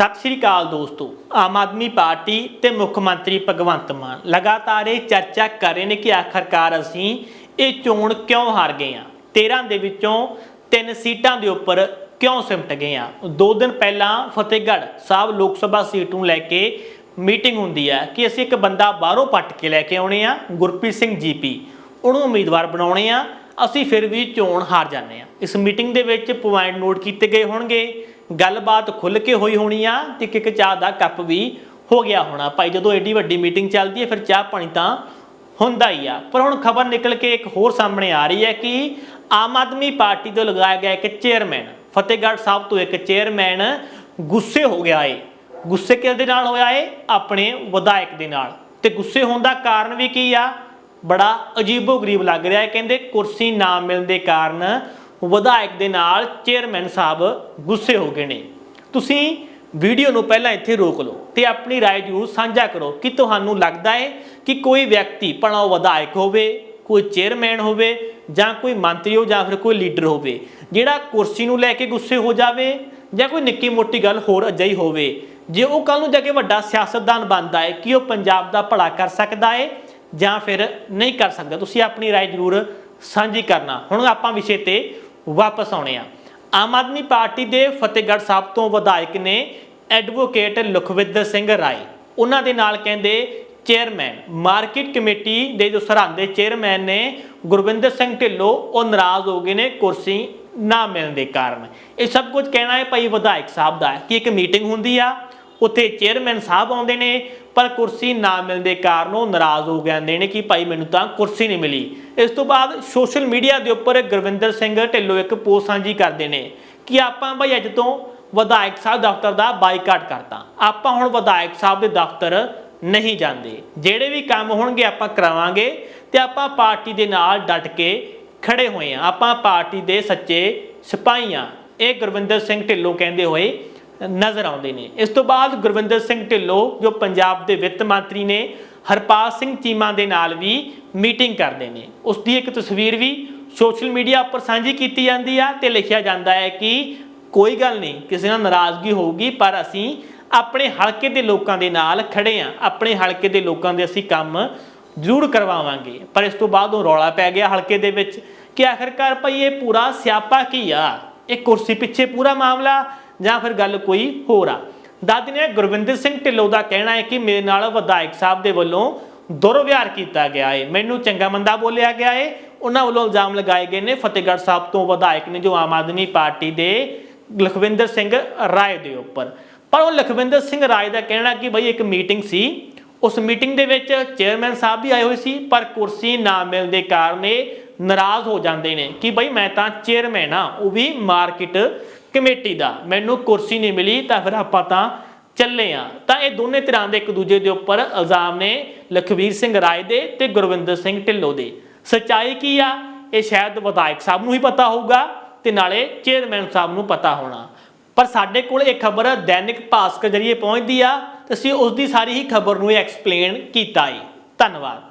ਸਤਿ ਸ਼੍ਰੀ ਅਕਾਲ ਦੋਸਤੋ। ਆਮ ਆਦਮੀ ਪਾਰਟੀ ਤੇ ਮੁੱਖ ਮੰਤਰੀ ਭਗਵੰਤ ਮਾਨ ਲਗਾਤਾਰ ਇਹ ਚਰਚਾ ਕਰ ਰਹੇ ਨੇ ਕਿ ਆਖਰਕਾਰ ਅਸੀਂ ਇਹ ਚੋਣ ਕਿਉਂ ਹਾਰ ਗਏ ਆ 13 ਦੇ ਵਿੱਚੋਂ ਤਿੰਨ ਸੀਟਾਂ ਦੇ ਉੱਪਰ ਕਿਉਂ ਸਿਮਟ ਗਏ ਆ ਦੋ ਦਿਨ ਪਹਿਲਾਂ ਫਤਿਹਗੜ੍ਹ ਸਾਹਿਬ ਲੋਕ ਸਭਾ ਸੀਟ ਨੂੰ ਲੈ ਕੇ ਮੀਟਿੰਗ ਹੁੰਦੀ ਹੈ ਕਿ ਅਸੀਂ ਇੱਕ ਬੰਦਾ ਬਾਹਰੋਂ ਪੱਟ ਕੇ ਲੈ ਕੇ ਆਉਣੇ ਆ ਗੁਰਪ੍ਰੀਤ ਸਿੰਘ ਜੀਪੀ ਉਹਨੂੰ ਉਮੀਦਵਾਰ ਬਣਾਉਣੇ ਆ ਅਸੀਂ ਫਿਰ ਵੀ ਚੋਣ ਹਾਰ ਜਾਂਦੇ ਆ ਇਸ ਮੀਟਿੰਗ ਦੇ ਵਿੱਚ ਪੁਆਇੰਟ ਨੋਟ ਕੀਤੇ ਗਏ ਹੋਣਗੇ। ਗੱਲਬਾਤ ਖੁੱਲ ਕੇ ਹੋਈ ਹੋਣੀ ਆ। ਤੇ ਇੱਕ ਚਾਹ ਦਾ ਕੱਪ ਵੀ ਹੋ ਗਿਆ ਹੋਣਾ। ਭਾਈ ਜਦੋਂ ਏਡੀ ਵੱਡੀ ਮੀਟਿੰਗ ਚੱਲਦੀ ਹੈ, ਫਿਰ ਚਾਹ ਪਾਣੀ ਤਾਂ ਹੁੰਦਾ ਹੀ ਆ। ਪਰ ਹੁਣ ਖਬਰ ਨਿਕਲ ਕੇ ਇੱਕ ਹੋਰ ਸਾਹਮਣੇ ਆ ਰਹੀ ਹੈ ਕਿ ਆਮ ਆਦਮੀ ਪਾਰਟੀ ਤੋਂ ਲਗਾਇਆ ਗਿਆ ਇੱਕ ਚੇਅਰਮੈਨ, ਫਤਿਹਗੜ੍ਹ ਸਾਹਿਬ ਤੋਂ ਇੱਕ ਚੇਅਰਮੈਨ ਗੁੱਸੇ ਹੋ ਗਿਆ ਏ। ਗੁੱਸੇ ਕਿਸ ਦੇ ਨਾਲ ਹੋਇਆ ਏ? ਆਪਣੇ ਵਿਧਾਇਕ ਦੇ ਨਾਲ। ਤੇ ਗੁੱਸੇ ਹੋਣ ਦਾ ਕਾਰਨ ਵੀ ਕੀ ਆ? ਬੜਾ ਅਜੀਬੋ-ਗਰੀਬ ਲੱਗ ਰਿਹਾ ਹੈ ਕਹਿੰਦੇ ਕੁਰਸੀ ਨਾ ਮਿਲਣ ਦੇ ਕਾਰਨ ਵਿਧਾਇਕ ਦੇ ਨਾਲ ਚੇਅਰਮੈਨ ਸਾਹਿਬ ਗੁੱਸੇ ਹੋ ਗਏ ਨੇ ਤੁਸੀਂ ਵੀਡੀਓ ਨੂੰ ਪਹਿਲਾਂ ਇੱਥੇ ਰੋਕ ਲਓ ਤੇ ਆਪਣੀ رائے ਜ਼ਰੂਰ ਸਾਂਝਾ ਕਰੋ ਕਿ ਤੁਹਾਨੂੰ ਲੱਗਦਾ ਹੈ ਕਿ ਕੋਈ ਵਿਅਕਤੀ ਭਾਵੇਂ ਉਹ ਵਿਧਾਇਕ ਹੋਵੇ ਕੋਈ ਚੇਅਰਮੈਨ ਹੋਵੇ ਜਾਂ ਕੋਈ ਮੰਤਰੀ ਹੋ ਜਾਂ ਫਿਰ ਕੋਈ ਲੀਡਰ ਹੋਵੇ ਜਿਹੜਾ ਕੁਰਸੀ ਨੂੰ ਲੈ ਕੇ ਗੁੱਸੇ ਹੋ ਜਾਵੇ ਜਾਂ ਕੋਈ ਨਿੱਕੀ ਮੋਟੀ ਗੱਲ ਹੋਰ ਅਜਿਹੀ ਹੋਵੇ ਜੇ ਉਹ ਕੱਲ ਨੂੰ ਜਾ ਕੇ ਵੱਡਾ ਸਿਆਸਤਦਾਨ ਬਣਦਾ ਹੈ ਕਿ ਉਹ ਪੰਜਾਬ ਦਾ ਭਲਾ ਕਰ ਸਕਦਾ ਹੈ ਜਾਂ ਫਿਰ ਨਹੀਂ ਕਰ ਸਕਦਾ ਤੁਸੀਂ ਆਪਣੀ رائے ਜ਼ਰੂਰ ਸਾਂਝੀ ਕਰਨਾ ਹੁਣ ਆਪਾਂ ਵਿਸ਼ੇ ਤੇ ਵਾਪਸ ਆਉਣੇ ਆ ਆਮ ਆਦਮੀ ਪਾਰਟੀ ਦੇ ਫਤਿਹਗੜ੍ਹ ਸਾਹਿਬ ਤੋਂ ਵਿਧਾਇਕ ਨੇ ਐਡਵੋਕੇਟ ਲਖਵਿੰਦਰ ਸਿੰਘ ਰਾਏ ਉਹਨਾਂ ਦੇ ਨਾਲ ਕਹਿੰਦੇ ਚੇਅਰਮੈਨ ਮਾਰਕੀਟ ਕਮੇਟੀ ਦੇ ਜੋ ਸਰਹੰਦ ਦੇ ਚੇਅਰਮੈਨ ਨੇ ਗੁਰਵਿੰਦਰ ਸਿੰਘ ਢਿੱਲੋਂ ਉਹ ਨਾਰਾਜ਼ ਹੋ ਗਏ ਨੇ ਕੁਰਸੀ ਨਾ ਮਿਲਣ ਦੇ ਕਾਰਨ ਇਹ ਸਭ ਕੁਝ ਕਹਿਣਾ ਹੈ ਭਾਈ ਵਿਧਾਇਕ ਸਾਹਿਬ ਦਾ ਹੈ ਕਿ ਇੱਕ ਮੀਟਿੰਗ ਹੁੰਦੀ ਆ ਉੱਥੇ ਚੇਅਰਮੈਨ ਸਾਹਿਬ ਆਉਂਦੇ ਨੇ, ਪਰ ਕੁਰਸੀ ਨਾ ਮਿਲਣ ਦੇ ਕਾਰਨ ਉਹ ਨਾਰਾਜ਼ ਹੋ ਜਾਂਦੇ ਨੇ ਕਿ ਭਾਈ ਮੈਨੂੰ ਤਾਂ ਕੁਰਸੀ ਨਹੀਂ ਮਿਲੀ। ਇਸ ਤੋਂ ਬਾਅਦ ਸੋਸ਼ਲ ਮੀਡੀਆ ਦੇ ਉੱਪਰ ਗੁਰਵਿੰਦਰ ਸਿੰਘ ਢਿੱਲੋਂ ਇੱਕ ਪੋਸਟ ਸਾਂਝੀ ਕਰਦੇ ਨੇ ਕਿ ਆਪਾਂ ਭਾਈ ਅੱਜ ਤੋਂ ਵਿਧਾਇਕ ਸਾਹਿਬ ਦਫ਼ਤਰ ਦਾ ਬਾਈਕਾਟ ਕਰਤਾ। ਆਪਾਂ ਹੁਣ ਵਿਧਾਇਕ ਸਾਹਿਬ ਦੇ ਦਫ਼ਤਰ ਨਹੀਂ ਜਾਂਦੇ। ਜਿਹੜੇ ਵੀ ਕੰਮ ਹੋਣਗੇ ਆਪਾਂ ਕਰਾਵਾਂਗੇ ਤੇ ਆਪਾਂ ਪਾਰਟੀ ਦੇ ਨਾਲ ਡਟ ਕੇ ਖੜੇ ਹੋਏ ਆ। ਆਪਾਂ ਪਾਰਟੀ ਦੇ ਸੱਚੇ ਸਿਪਾਹੀ ਆ। ਇਹ ਗੁਰਵਿੰਦਰ ਸਿੰਘ ਢਿੱਲੋਂ ਕਹਿੰਦੇ ਹੋਏ ਨਜ਼ਰ ਆਉਂਦੇ ਨੇ। ਇਸ ਤੋਂ ਬਾਅਦ ਗੁਰਵਿੰਦਰ ਸਿੰਘ ਢਿੱਲੋਂ, ਜੋ ਪੰਜਾਬ ਦੇ ਵਿੱਤ ਮੰਤਰੀ ਨੇ, ਹਰਪਾਲ ਸਿੰਘ ਚੀਮਾ ਦੇ ਨਾਲ ਵੀ ਮੀਟਿੰਗ ਕਰਦੇ ਨੇ। ਉਸ ਦੀ ਇੱਕ ਤਸਵੀਰ ਵੀ ਸੋਸ਼ਲ ਮੀਡੀਆ ਉੱਪਰ ਸਾਂਝੀ ਕੀਤੀ ਜਾਂਦੀ ਆ ਤੇ ਲਿਖਿਆ ਜਾਂਦਾ ਹੈ ਕਿ ਕੋਈ ਗੱਲ ਨਹੀਂ, ਕਿਸੇ ਨਾਲ ਨਾਰਾਜ਼ਗੀ ਹੋਊਗੀ, ਪਰ ਅਸੀਂ ਆਪਣੇ ਹਲਕੇ ਦੇ ਲੋਕਾਂ ਦੇ ਨਾਲ ਖੜੇ ਆ। ਆਪਣੇ ਹਲਕੇ ਦੇ ਲੋਕਾਂ ਦੇ ਅਸੀਂ ਕੰਮ ਜ਼ਰੂਰ ਕਰਵਾਵਾਂਗੇ। ਪਰ ਇਸ ਤੋਂ ਬਾਅਦ ਉਹ ਰੌਲਾ ਪੈ ਗਿਆ ਹਲਕੇ ਦੇ ਵਿੱਚ ਕਿ ਆਖਰਕਾਰ ਭਈ ਇਹ ਪੂਰਾ ਸਿਆਪਾ ਕੀ ਆ? ਇਹ ਕੁਰਸੀ ਪਿੱਛੇ ਪੂਰਾ ਮਾਮਲਾ ਜਾਂ ਫਿਰ ਗੱਲ ਕੋਈ ਹੋਰ ਆ। ਦਾਦੀ ਨੇ ਗੁਰਵਿੰਦਰ ਸਿੰਘ ਢਿੱਲੋਂ ਦਾ ਕਹਿਣਾ ਹੈ ਕਿ ਮੇਰੇ ਨਾਲ ਵਿਧਾਇਕ ਸਾਹਿਬ ਦੇ ਵੱਲੋਂ ਦੁਰਵਿਹਾਰ ਕੀਤਾ ਗਿਆ ਹੈ ਮੈਨੂੰ ਚੰਗਾ ਮੰਦਾ ਬੋਲਿਆ ਗਿਆ ਹੈ ਉਹਨਾਂ ਵੱਲੋਂ ਇਲਜ਼ਾਮ ਲਗਾਏ ਗਏ ਨੇ। ਫਤਿਹਗੜ੍ਹ ਸਾਹਿਬ ਤੋਂ ਵਿਧਾਇਕ ਨੇ ਜੋ ਆਮ ਆਦਮੀ ਪਾਰਟੀ ਦੇ ਲਖਵਿੰਦਰ ਸਿੰਘ ਰਾਏ ਦੇ ਉੱਪਰ। ਪਰ ਉਹ ਲਖਵਿੰਦਰ ਸਿੰਘ ਰਾਏ ਦਾ ਕਹਿਣਾ ਕਿ ਬਈ ਇੱਕ ਮੀਟਿੰਗ ਸੀ। ਉਸ ਮੀਟਿੰਗ ਦੇ ਵਿੱਚ ਚੇਅਰਮੈਨ ਸਾਹਿਬ ਵੀ ਆਏ ਹੋਏ ਸੀ, ਪਰ ਕੁਰਸੀ ਨਾ ਮਿਲਣ ਦੇ ਕਾਰਨ ਇਹ ਨਾਰਾਜ਼ ਹੋ ਜਾਂਦੇ ਨੇ ਕਿ ਬਈ ਮੈਂ ਤਾਂ ਚੇਅਰਮੈਨ ਆ ਉਹ ਵੀ ਮਾਰਕੀਟ ਕਮੇਟੀ ਦਾ। ਮੈਨੂੰ ਕੁਰਸੀ ਨਹੀਂ ਮਿਲੀ, ਤਾਂ ਫਿਰ ਆਪਾਂ ਤਾਂ ਚੱਲੇ ਆ। ਤਾਂ ਇਹ ਦੋਨੇ ਧਿਰਾਂ ਦੇ ਇੱਕ ਦੂਜੇ ਦੇ ਉੱਪਰ ਇਲਜ਼ਾਮ ਨੇ ਲਖਵੀਰ ਸਿੰਘ ਰਾਏ ਦੇ ਤੇ ਗੁਰਵਿੰਦਰ ਸਿੰਘ ਢਿੱਲੋਂ ਦੇ। ਸੱਚਾਈ ਕੀ ਆ? ਇਹ ਸ਼ਾਇਦ ਵਿਧਾਇਕ ਸਾਹਿਬ ਨੂੰ ਹੀ ਪਤਾ ਹੋਊਗਾ ਤੇ ਨਾਲੇ ਚੇਅਰਮੈਨ ਸਾਹਿਬ ਨੂੰ ਪਤਾ ਹੋਣਾ। ਪਰ ਸਾਡੇ ਕੋਲ ਇਹ ਖਬਰ ਦੈਨਿਕ ਭਾਸਕਰ ਜਰੀਏ ਪਹੁੰਚਦੀ ਆ ਤੇ ਅਸੀਂ ਉਸ ਦੀ ਸਾਰੀ ਹੀ ਖਬਰ ਨੂੰ ਐਕਸਪਲੇਨ ਕੀਤਾ ਹੈ ਧੰਨਵਾਦ।